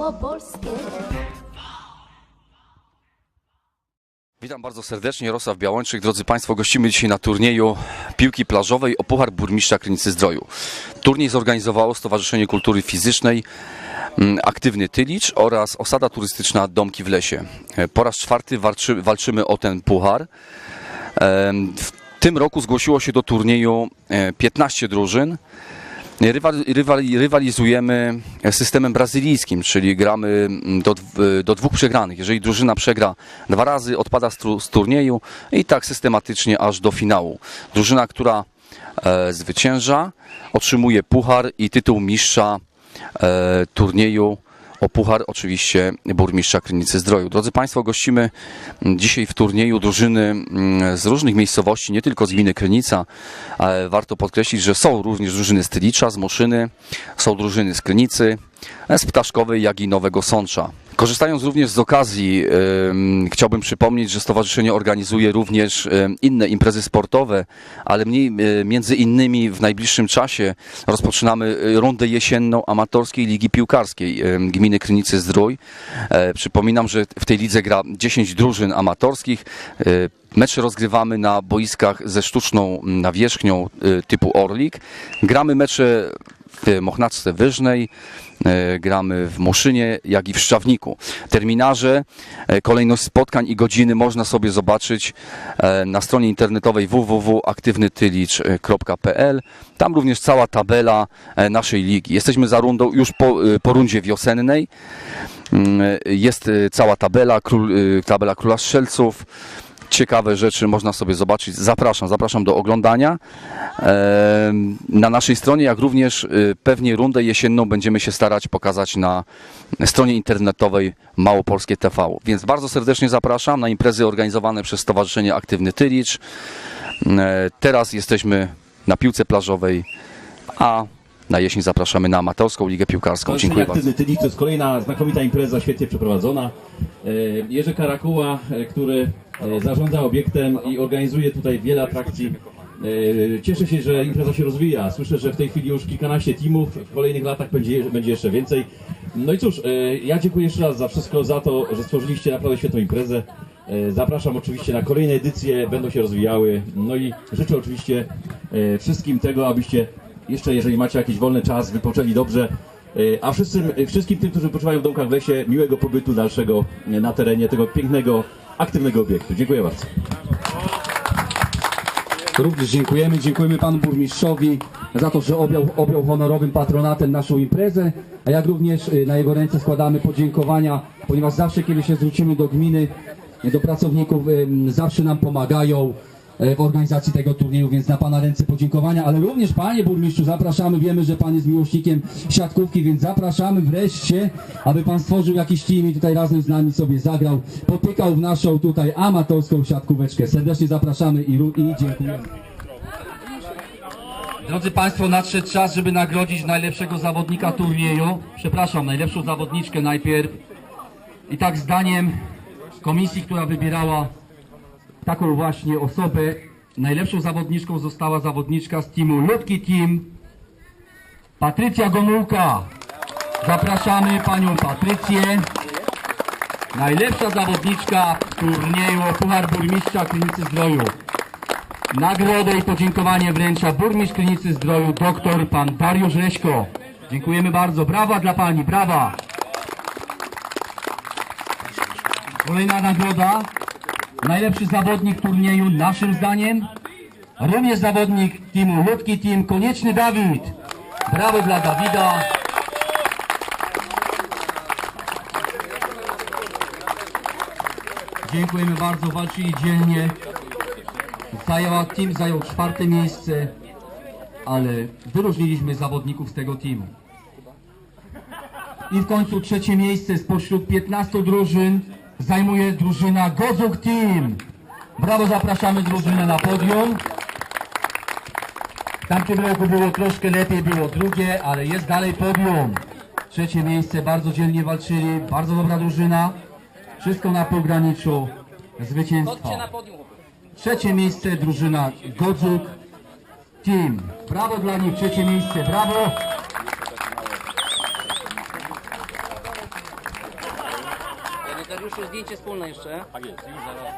małopolskie. Witam bardzo serdecznie, Jarosław Białączyk. Drodzy Państwo, gościmy dzisiaj na turnieju piłki plażowej o Puchar Burmistrza Krynicy Zdroju. Turniej zorganizowało Stowarzyszenie Kultury Fizycznej mm, Aktywny Tylicz oraz Osada Turystyczna Domki w Lesie. E, Po raz czwarty walczy, walczymy o ten puchar. Em, W tym roku zgłosiło się do turnieju e, 15 drużyn. Rywal, rywal, rywalizujemy systemem brazylijskim, czyli gramy mm, do, do dwóch przegranych. Jeżeli drużyna przegra dwa razy, odpada z, tru, z turnieju i tak systematycznie aż do finału. Drużyna, która e, zwycięża, otrzymuje puchar i tytuł mistrza e, turnieju o puchar oczywiście burmistrza Krynicy Zdroju. Drodzy Państwo, gościmy dzisiaj w turnieju drużyny mm, z różnych miejscowości, nie tylko z gminy Krynica, warto podkreślić, że są również drużyny z Tylicza, z Moszyny, są drużyny z Krynicy, z Ptaszkowej, jak i Nowego Sącza. Korzystając również z okazji, chciałbym przypomnieć, że stowarzyszenie organizuje również inne imprezy sportowe, ale mniej, e, między innymi w najbliższym czasie rozpoczynamy e, rundę jesienną amatorskiej ligi piłkarskiej gminy Krynicy Zdrój. E, Przypominam, że w tej lidze gra 10 drużyn amatorskich. Mecze rozgrywamy na boiskach ze sztuczną nawierzchnią typu Orlik. Gramy mecze w Mochnacce Wyżnej, e, gramy w Moszynie, jak i w Szczawniku. Terminarze, e, kolejność spotkań i godziny można sobie zobaczyć e, na stronie internetowej www.aktywnytylicz.pl. Tam również cała tabela naszej ligi. Jesteśmy za rundą już po, po rundzie wiosennej. Mm, Jest cała tabela, tabela Króla Strzelców. Ciekawe rzeczy można sobie zobaczyć. Zapraszam, zapraszam do oglądania. Na naszej stronie, jak również y, pewnie rundę jesienną będziemy się starać pokazać na stronie internetowej Małopolskie TV. Więc bardzo serdecznie zapraszam na imprezy organizowane przez Stowarzyszenie Aktywny Tylicz. E, Teraz jesteśmy na piłce plażowej, a na jesień zapraszamy na amatorską ligę piłkarską. Dziękuję bardzo. Aktywny Tylik to jest kolejna znakomita impreza, świetnie przeprowadzona. E, Jerzy Karakuła, e, który e, zarządza obiektem i organizuje tutaj wiele atrakcji. Cieszę się, że impreza się rozwija. Słyszę, że w tej chwili już kilkanaście teamów, w kolejnych latach będzie, będzie jeszcze więcej. No i cóż, ja dziękuję jeszcze raz za wszystko, za to, że stworzyliście naprawdę świetną imprezę. Zapraszam oczywiście na kolejne edycje, będą się rozwijały. No i życzę oczywiście wszystkim tego, abyście jeszcze jeżeli macie jakiś wolny czas, wypoczęli dobrze. E, A wszyscy, wszystkim tym, którzy wypoczywają w domkach w lesie, miłego pobytu dalszego e, na terenie tego pięknego, aktywnego obiektu. Dziękuję bardzo. Również dziękujemy. Dziękujemy panu burmistrzowi za to, że objął, objął honorowym patronatem naszą imprezę, a jak również y, na jego ręce składamy podziękowania, ponieważ zawsze, kiedy się zwrócimy do gminy, do pracowników, zawsze nam pomagają w organizacji tego turnieju, więc na pana ręce podziękowania, ale również panie burmistrzu zapraszamy, wiemy, że pan jest miłośnikiem siatkówki, więc zapraszamy wreszcie, aby pan stworzył jakiś team i tutaj razem z nami sobie zagrał, potykał w naszą tutaj amatorską siatkóweczkę. Serdecznie zapraszamy i, i dziękujemy. Drodzy Państwo, nadszedł czas, żeby nagrodzić najlepszego zawodnika turnieju. Przepraszam, najlepszą zawodniczkę najpierw. I tak zdaniem komisji, która wybierała taką właśnie osobę, najlepszą zawodniczką została zawodniczka z teamu Ludki Team, Patrycja Gomułka. Zapraszamy Panią Patrycję. Najlepsza zawodniczka turnieju o Puchar Burmistrza Klinicy Zdroju. Nagrodę i podziękowanie wręcza burmistrz Klinicy Zdroju, doktor pan Dariusz Reśko. Dziękujemy bardzo. Brawa dla pani, brawa. Kolejna nagroda. Najlepszy zawodnik turnieju, naszym zdaniem. Również zawodnik teamu Łódki Team, Konieczny Dawid. Brawo dla Dawida. Dziękujemy bardzo, walczyli dzielnie. Zajęła, team zajął czwarte miejsce, ale wyróżniliśmy zawodników z tego teamu. I w końcu trzecie miejsce spośród 15 drużyn zajmuje drużyna Gozuk Team. Brawo, zapraszamy drużynę na podium. W tamtym roku było troszkę lepiej, było drugie, ale jest dalej podium. Trzecie miejsce, bardzo dzielnie walczyli, bardzo dobra drużyna. Wszystko na pograniczu zwycięstwa. Trzecie miejsce drużyna Godzuk Team. Brawo dla nich, trzecie miejsce, brawo. Mariuszu, zdjęcie wspólne jeszcze. Tak jest, już zaraz.